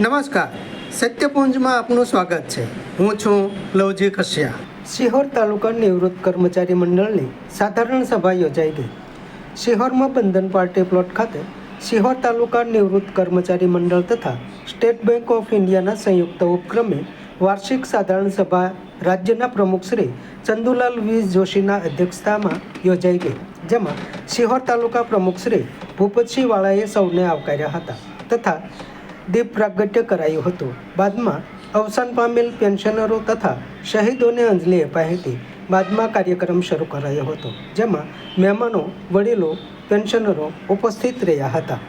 નમસ્કાર. સત્યપુંજમાં આપનું સ્વાગત છે. હું છું લવજી કશ્યા. શિહોર તાલુકા નિવૃત્ત કર્મચારી મંડળની સાધારણ સભા યોજાઈ ગઈ. શિહોરમાં બંધન પાર્ટી પ્લોટ ખાતે શિહોર તાલુકા નિવૃત્ત કર્મચારી મંડળ તથા સ્ટેટ બેંક ઓફ ઇન્ડિયાના સંયુક્ત ઉપક્રમે વાર્ષિક સાધારણ સભા રાજ્યના પ્રમુખ શ્રી ચંદુલાલ વી. જોશીના અધ્યક્ષતામાં યોજાઈ ગઈ, જેમાં શિહોર તાલુકા પ્રમુખ શ્રી ભૂપતસિંહ વાળાએ સૌને આવકાર્યા હતા તથા દીપ પ્રાગટ્ય કરાયું હતું. બાદમાં અવસાન પામેલ પેન્શનરો તથા શહીદોને અંજલિ અપાઈ હતી બાદમાં કાર્યક્રમ શરૂ કરાયો હતો, જેમાં મહેમાનો, વડીલો, પેન્શનરો ઉપસ્થિત રહ્યા હતા.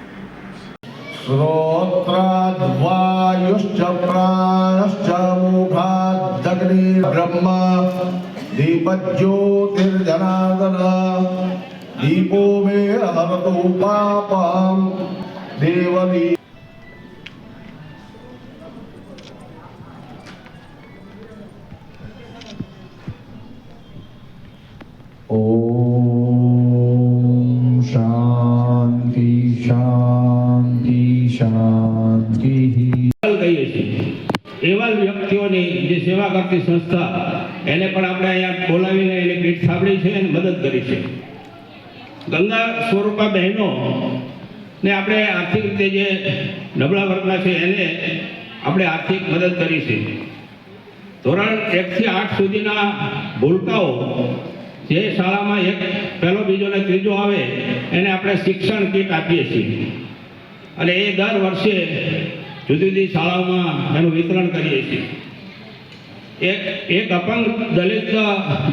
શ્રોત્રાદ્વાયુશ્ચ પ્રાણશ્ચ મુખાદગ્નિ બ્રહ્મ દીપજ્યોતિર્જનાર્દન દીપો મે હરતો પાપમ, દેવદી શાંતિ શાંતિ. કહીએ છીએ. એવા વ્યક્તિઓની જે સેવા કરતી સંસ્થા, એને પણ આપણે અહીંયા બોલાવીને એને પીઠ સાંભળી છે અને મદદ કરી છે. ગંગા સ્વરૂપા બહેનો ને આપણે આર્થિક રીતે જે નબળા વર્ગના છે, એને આપણે આર્થિક મદદ કરી છે. ધોરણ એકથી આઠ સુધીના ભૂલકાઓ જે શાળામાં એક પહેલો બીજો ને ત્રીજો આવે, એને આપણે શિક્ષણ કીટ આપીએ છીએ. અને એ દર વર્ષે જુદી જુદી શાળાઓમાં એનું વિતરણ કરીએ છીએ. એક એક અપંગ દલિત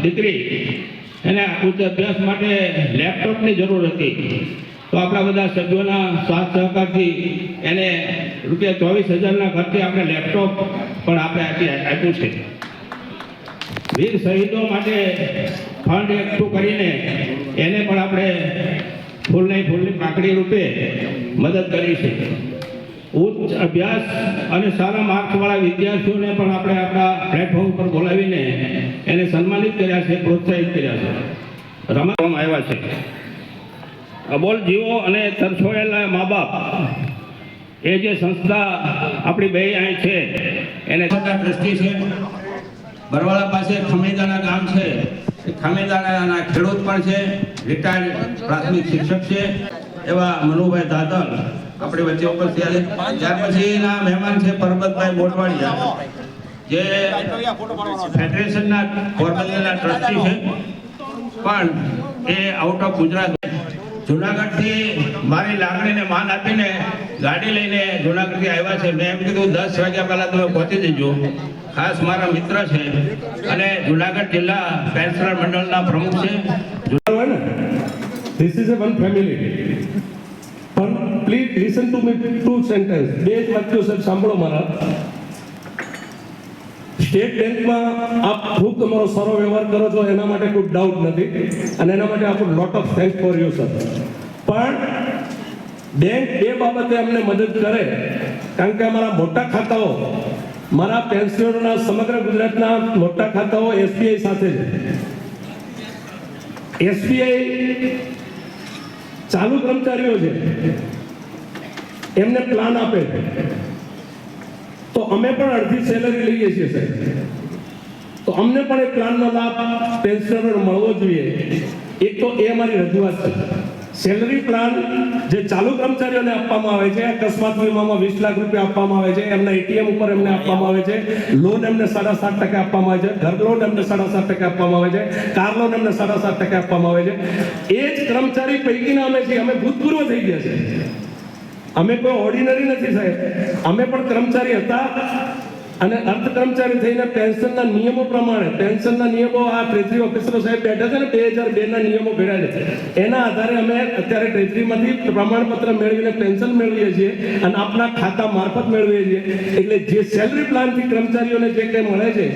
દીકરી, એને ઉચ્ચ અભ્યાસ માટે લેપટોપની જરૂર હતી. તો આપણા બધા સભ્યોના સાથ સહકારથી એને રૂપિયા ચોવીસ હજારના ખર્ચે આપણે લેપટોપ પણ આપણે આપી આપ્યું છે. વીર શહીદો માટે ફંડ એકઠું કરીને એને પણ આપણે ફૂલની ફૂલની પાકડી રૂપે મદદ કરી છે. ઉચ્ચ અભ્યાસ અને સારા માર્ક્સવાળા વિદ્યાર્થીઓને પણ આપણે આપણા પ્લેટફોર્મ પર બોલાવીને એને સન્માનિત કર્યા છે, પ્રોત્સાહિત કર્યા છે. રમવામાં આવ્યા છે. અબોલ જીવો અને તરછોડેલા મા બાપ એ જે સંસ્થા આપણી બે અહીં છે, એને ટ્રસ્ટી છે. બરવાળા પાસે ખમેદાના ગામ છે. ખમેદાણાના ખેડૂત પણ છે રિટાયર્ડ પ્રાથમિક શિક્ષક છે. એવા મનુભાઈ દાદલ આપણી વચ્ચે ઉપસ્થિત છે. ત્યાર પછીના મહેમાન છે પરબતભાઈ મોટવાડિયા જે ફેડરેશનના પોરબંદરના ટ્રસ્ટી છે. પણ એ આઉટ ઓફ ગુજરાત. જુનાગઢથી મારી લાગણીને માન આપીને ગાડી લઈને જુનાગઢથી આવ્યા છે. મેં એમ કીધું, દસ વાગ્યા પહેલા તમે પહોંચી જજો. ખાસ મારા મિત્ર છે અને જુનાગઢ જિલ્લા પેન્શનર મંડળના પ્રમુખ છે. This is a one family પણ please listen to me two sentence બે જ વાક્યો સાહેબ સાંભળો મારા. સ્ટેટ બેંકમાં આપ ખૂબ તમારો સારો વ્યવહાર કરો છો, એના માટે કોઈ ડાઉટ નથી અને એના માટે આપણું lot of thanks for you sir પણ બેંક એ બાબતે અમને મદદ કરે, કારણ કે અમારા મોટા ખાતાઓ, મારા પેન્શનરોના સમગ્ર ગુજરાતના મોટા ખાતાઓ એસબીઆઈ સાથે છે. એસબીઆઈ ચાલુ કર્મચારીઓ છે. એમને પ્લાન આપે છે. તો અમે પણ અડધી સેલરી લઈએ છીએ, સાહેબ. તો અમને પણ એ પ્લાનનો લાભ પેન્શનર મળવો જોઈએ. એક તો એ અમારી રજૂઆત છે. સેલરી પ્લાન જે ચાલુ કર્મચારીઓને આપવામાં આવે છે, અકસ્માત વીમામાં વીસ લાખ રૂપિયા આપવામાં આવે છે, એમના એટીએમ ઉપર એમને આપવામાં આવે છે લોન એમને સાડા સાત ટકા આપવામાં આવે છે, ઘર લોન એમને સાડા સાત ટકા આપવામાં આવે છે કાર લોન એમને સાડા સાત ટકા આપવામાં આવે છે. એ જ કર્મચારી પૈકીના અમે છીએ, અમે ભૂતપૂર્વ થઈ ગયા છે અમે કોઈ ઓર્ડિનરી નથી સાહેબ. અમે પણ કર્મચારી હતા અને અર્ધ કર્મચારી થઈને પેન્શનના નિયમો પ્રમાણે, પેન્શનના નિયમો આ ટ્રેઝરી ઓફિસરો સાહેબ બેઠા છે ને બે હજાર બે ના નિયમો ઘડ્યા છે. એના આધારે અમે અત્યારે ટ્રેજરીમાંથી પ્રમાણપત્ર મેળવીને પેન્શન મેળવીએ છીએ અને આપના ખાતા મારફત મેળવીએ છીએ. એટલે જે સેલરી પ્લાનથી કર્મચારીઓને જે કંઈ મળે છે,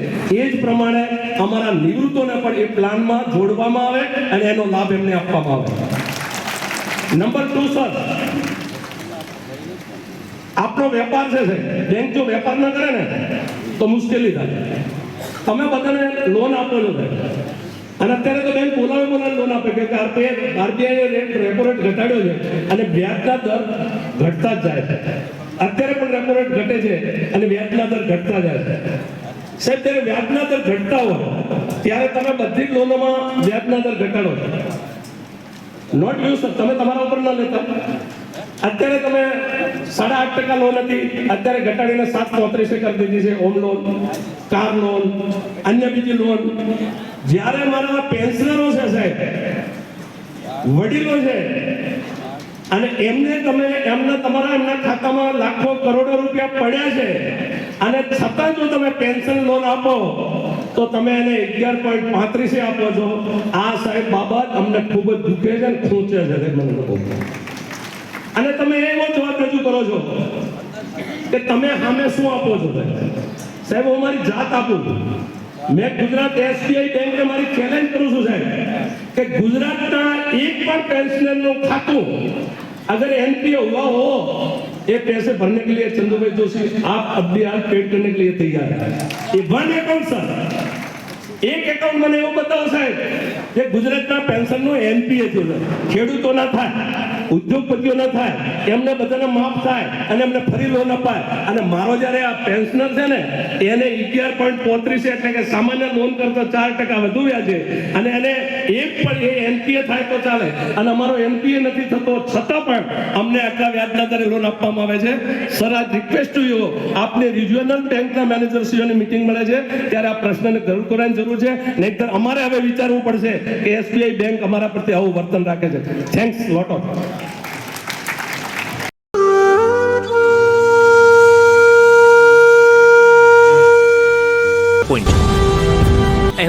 એ જ પ્રમાણે અમારા નિવૃત્તોને પણ એ પ્લાનમાં જોડવામાં આવે અને એનો લાભ એમને આપવામાં આવે. નંબર ટુ સર આપણો વેપાર છે બેંક જો વેપાર ન કરે ને, તો મુશ્કેલી થાય. તમે બધાને લોન આપો છે. અને અત્યારે તો બેંક બોલાવે બોલાવે લોન આપે કે આરબીઆઈ રેટ રેપો રેટ ઘટાડ્યો છે અને વ્યાજના દર ઘટતા જ જાય છે. અત્યારે પણ રેપો રેટ ઘટે છે અને વ્યાજના દર ઘટતા જાય છે. સાહેબ, જ્યારે વ્યાજના દર ઘટતા હોય, ત્યારે તમે બધી જ લોનોમાં વ્યાજના દર ઘટાડો છો. નોટ યુઝ તમે તમારા ઉપર ના લેતા. અત્યારે તમે સાડા આઠ ટકા લોન હતી. અત્યારે ઘટાડીને સાત ચોત્રીસે કરી દીધી છે હોમ લોન કાર લોન અન્ય બીજી લોન જ્યારે મારા પેન્શનરો છે સાહેબ, વડીલો છે, અને એમને તમે, એમના તમારા એમના ખાતામાં લાખો કરોડો રૂપિયા પડ્યા છે, અને છતાં જો તમે પેન્શન લોન આપો, તો તમે એને અગિયાર પોઈન્ટ પાંત્રીસે આપો છો. આ સાહેબ બાબત અમને ખૂબ જ દુખે છે ખૂંચે છે મને અને તમે એવો જવાબ રજૂ કરો છો કે તમે સામે શું આપો છો સાહેબ સાહેબ હું મારી જાત આપું છું મેં ગુજરાત એસબીઆઈ બેંકને મારી ચેલેન્જ કરું છું સાહેબ કે ગુજરાતના એક પણ પેન્શનરનું ખાતું अगर एनपीए हुआ हो ये पैसे भरने के लिए चंदू भाई जोशी आप अब भी आज पेड करने के लिए तैयार है ये वन अकाउंट सर એક એકાઉન્ટ મને એવું બતાવો સાહેબ કે ગુજરાતના પેન્શનનું એનપીએ છે સર ખેડૂતોના થાય ઉદ્યોગપતિઓના થાય, એમને બધાને માફ થાય અને એમને ફરી લોન અપાય. અને મારો જ્યારે આ પેન્શનર છે ને, એને અગિયાર પોઈન્ટ પોત્રીસ એટલે કે સામાન્ય લોન કરતા ચાર ટકા વધુ વ્યાજે અને એને એક પણ એ એનપીએ થાય તો ચાલે. અને અમારો એનપીએ નથી થતો, છતાં પણ અમને આટલા વ્યાજના દરે લોન આપવામાં આવે છે. સર, આ રિક્વેસ્ટ ટુ યુ આપને રિજિયોનલ બેંકના મેનેજરશ્રીઓની મિટિંગ મળે છે. ત્યારે આ પ્રશ્નને જરૂર કરવાની જરૂર છે. નહીતર અમારે હવે વિચારવું પડશે કે એસબીઆઈ બેંક અમારા પ્રત્યે આવું વર્તન રાખે છે. Thanks lot of